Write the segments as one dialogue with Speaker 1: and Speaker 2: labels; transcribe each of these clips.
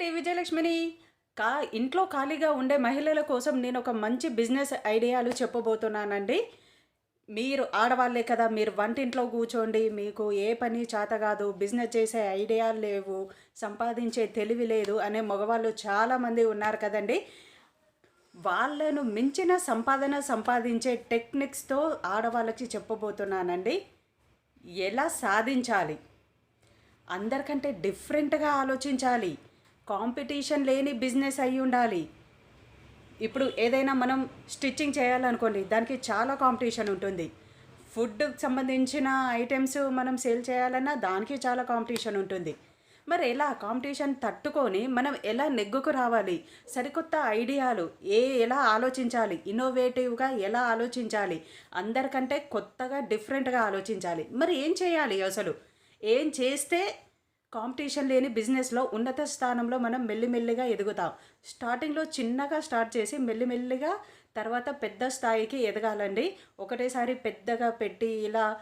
Speaker 1: ఏంటి విజయలక్ష్మిని? కా ఇంట్లో ఖాళీగా ఉండే మహిళల కోసం నేను ఒక మంచి బిజినెస్ ఐడియాలు చెప్పబోతున్నానండి. మీరు ఆడవాళ్ళే కదా మీరు వంటింట్లో కూర్చోండి మీకు ఏ పని చేత కాదు బిజినెస్ చేసే ఐడియాలు లేవు సంపాదించే తెలివి లేదు అనే మగవాళ్ళు చాలామంది ఉన్నారు కదండి. వాళ్ళను మించిన సంపాదన సంపాదించే టెక్నిక్స్తో ఆడవాళ్ళకి చెప్పబోతున్నానండి. ఎలా సాధించాలి? అందరికంటే డిఫరెంట్గా ఆలోచించాలి. కాంపిటీషన్ లేని బిజినెస్ అయి ఉండాలి. ఇప్పుడు ఏదైనా మనం స్టిచ్చింగ్ చేయాలనుకోండి దానికి చాలా కాంపిటీషన్ ఉంటుంది. ఫుడ్కి సంబంధించిన ఐటమ్స్ మనం సేల్ చేయాలన్నా దానికి చాలా కాంపిటీషన్ ఉంటుంది. మరి ఎలా కాంపిటీషన్ తట్టుకొని మనం ఎలా నెగ్గుకు రావాలి? సరికొత్త ఐడియాలు ఏ ఎలా ఆలోచించాలి? ఇన్నోవేటివ్గా ఎలా ఆలోచించాలి? అందరికంటే కొత్తగా డిఫరెంట్గా ఆలోచించాలి. మరి ఏం చేయాలి అసలు? ఏం చేస్తే కాంపిటీషన్ లేని బిజినెస్లో ఉన్నత స్థానంలో మనం మెల్లిమెల్లిగా ఎదుగుతాం. స్టార్టింగ్లో చిన్నగా స్టార్ట్ చేసి మెల్లిమెల్లిగా తర్వాత పెద్ద స్థాయికి ఎదగాలండి. ఒకటేసారి పెద్దగా పెట్టి ఇలా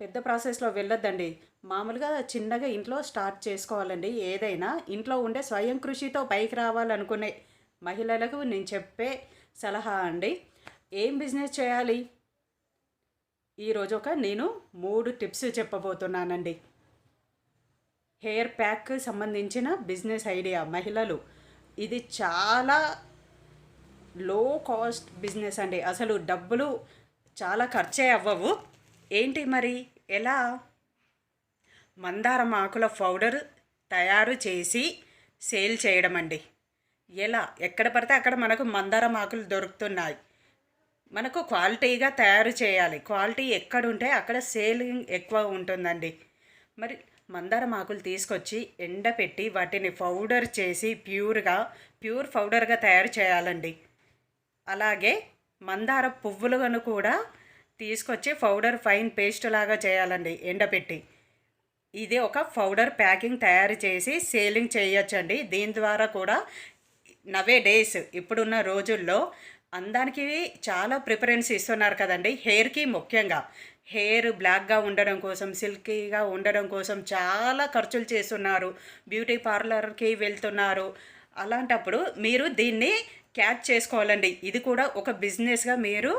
Speaker 1: పెద్ద ప్రాసెస్లో వెళ్ళొద్దండి. మామూలుగా చిన్నగా ఇంట్లో స్టార్ట్ చేసుకోవాలండి. ఏదైనా ఇంట్లో ఉండే స్వయం కృషితో పైకి రావాలనుకునే మహిళలకు నేను చెప్పే సలహా అండి. ఏం బిజినెస్ చేయాలి? ఈరోజు ఒక నేను మూడు టిప్స్ చెప్పబోతున్నానండి. హెయిర్ ప్యాక్ సంబంధించిన బిజినెస్ ఐడియా మహిళలు. ఇది చాలా లో కాస్ట్ బిజినెస్ అండి. అసలు డబ్బులు చాలా ఖర్చే అవ్వవు. ఏంటి మరి? ఎలా? మందారం ఆకుల పౌడర్ తయారు చేసి సేల్ చేయడం అండి. ఎలా? ఎక్కడ పడితే అక్కడ మనకు మందారం ఆకులు దొరుకుతున్నాయి. మనకు క్వాలిటీగా తయారు చేయాలి. క్వాలిటీ ఎక్కడుంటే అక్కడ సేలింగ్ ఎక్కువ ఉంటుందండి. మరి మందారం ఆకులు తీసుకొచ్చి ఎండపెట్టి వాటిని పౌడర్ చేసి ప్యూర్గా ప్యూర్ పౌడర్గా తయారు చేయాలండి. అలాగే మందార పువ్వులను కూడా తీసుకొచ్చి పౌడర్ ఫైన్ పేస్ట్ లాగా చేయాలండి ఎండపెట్టి. ఇది ఒక పౌడర్ ప్యాకింగ్ తయారు చేసి సేలింగ్ చేయొచ్చండి. దీని ద్వారా కూడా నవే డేస్ ఇప్పుడున్న రోజుల్లో అందానికి చాలా ప్రిఫరెన్స్ ఇస్తున్నారు కదండి. హెయిర్కి ముఖ్యంగా. హెయిర్ బ్లాక్గా ఉండడం కోసం సిల్కీగా ఉండడం కోసం చాలా ఖర్చులు చేస్తున్నారు. బ్యూటీ పార్లర్కి వెళ్తున్నారు. అలాంటప్పుడు మీరు దీన్ని క్యాచ్ చేసుకోవాలండి. ఇది కూడా ఒక బిజినెస్గా మీరు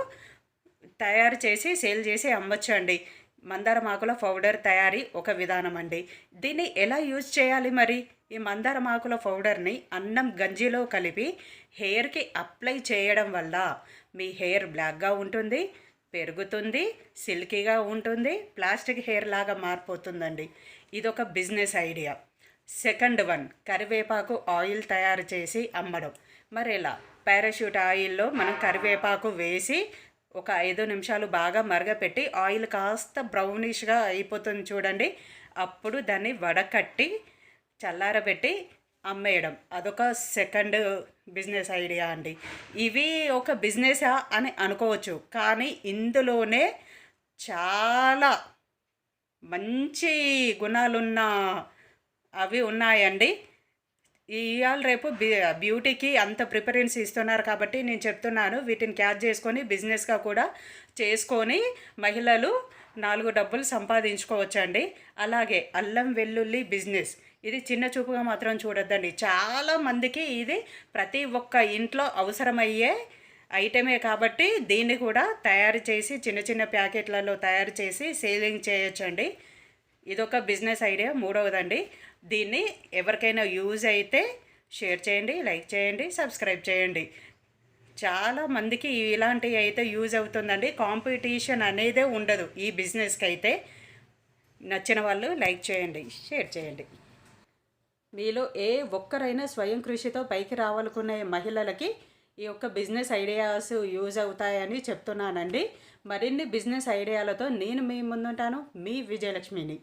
Speaker 1: తయారు చేసి సేల్ చేసి అమ్మొచ్చు అండి మందారం ఆకుల పౌడర్ తయారీ ఒక విధానం అండి దీన్ని ఎలా యూజ్ చేయాలి మరి? ఈ మందారం ఆకుల పౌడర్ని అన్నం గంజిలో కలిపి హెయిర్కి అప్లై చేయడం వల్ల మీ హెయిర్ బ్లాక్గా ఉంటుంది పెరుగుతుంది సిల్కీగా ఉంటుంది ప్లాస్టిక్ హెయిర్ లాగా మారిపోతుందండి. ఇదొక బిజినెస్ ఐడియా. సెకండ్ వన్ కరివేపాకు ఆయిల్ తయారు చేసి అమ్మడం. మరి ఎలా పారాషూట్ ఆయిల్లో మనం కరివేపాకు వేసి ఒక ఐదు నిమిషాలు బాగా మరగపెట్టి ఆయిల్ కాస్త బ్రౌనిష్గా అయిపోతుంది చూడండి. అప్పుడు దాన్ని వడకట్టి చల్లారబెట్టి అమ్మేయడం. అదొక సెకండ్ బిజినెస్ ఐడియా అండి. ఇవి ఒక బిజినెసా అని అనుకోవచ్చు. కానీ ఇందులోనే చాలా మంచి గుణాలున్న అవి ఉన్నాయండి. ఇవాళ రేపు బ్యూటీకి అంత ప్రిఫరెన్స్ ఇస్తున్నారు కాబట్టి నేను చెప్తున్నాను. వీటిని క్యాచ్ చేసుకొని బిజినెస్గా కూడా చేసుకొని మహిళలు నాలుగు డబ్బులు సంపాదించుకోవచ్చండి. అలాగే అల్లం వెల్లుల్లి బిజినెస్. ఇది చిన్న చూపుగా మాత్రం చూడొద్దండి. చాలా మందికి ఇది ప్రతి ఒక్క ఇంట్లో అవసరమయ్యే ఐటమే కాబట్టి దీన్ని కూడా తయారు చేసి చిన్న చిన్న ప్యాకెట్లలో తయారు చేసి సేలింగ్ చేయొచ్చండి. ఇదొక బిజినెస్ ఐడియా. మూడవదండి దీన్ని ఎవరికైనా యూజ్ అయితే షేర్ చేయండి లైక్ చేయండి సబ్స్క్రైబ్ చేయండి. చాలా మందికి ఇలాంటివి అయితే యూజ్ అవుతుందండి. కాంపిటీషన్ అనేదే ఉండదు. ఈ బిజినెస్కి అయితే నచ్చిన వాళ్ళు లైక్ చేయండి షేర్ చేయండి. మీలో ఏ ఒక్కరైనా స్వయం కృషితో పైకి రావాలనుకునే మహిళలకి ఈ యొక్క బిజినెస్ ఐడియాస్ యూజ్ అవుతాయని చెప్తున్నానండి. మరిన్ని బిజినెస్ ఐడియాలతో నేను మీ ముందుంటాను. మీ విజయలక్ష్మిని.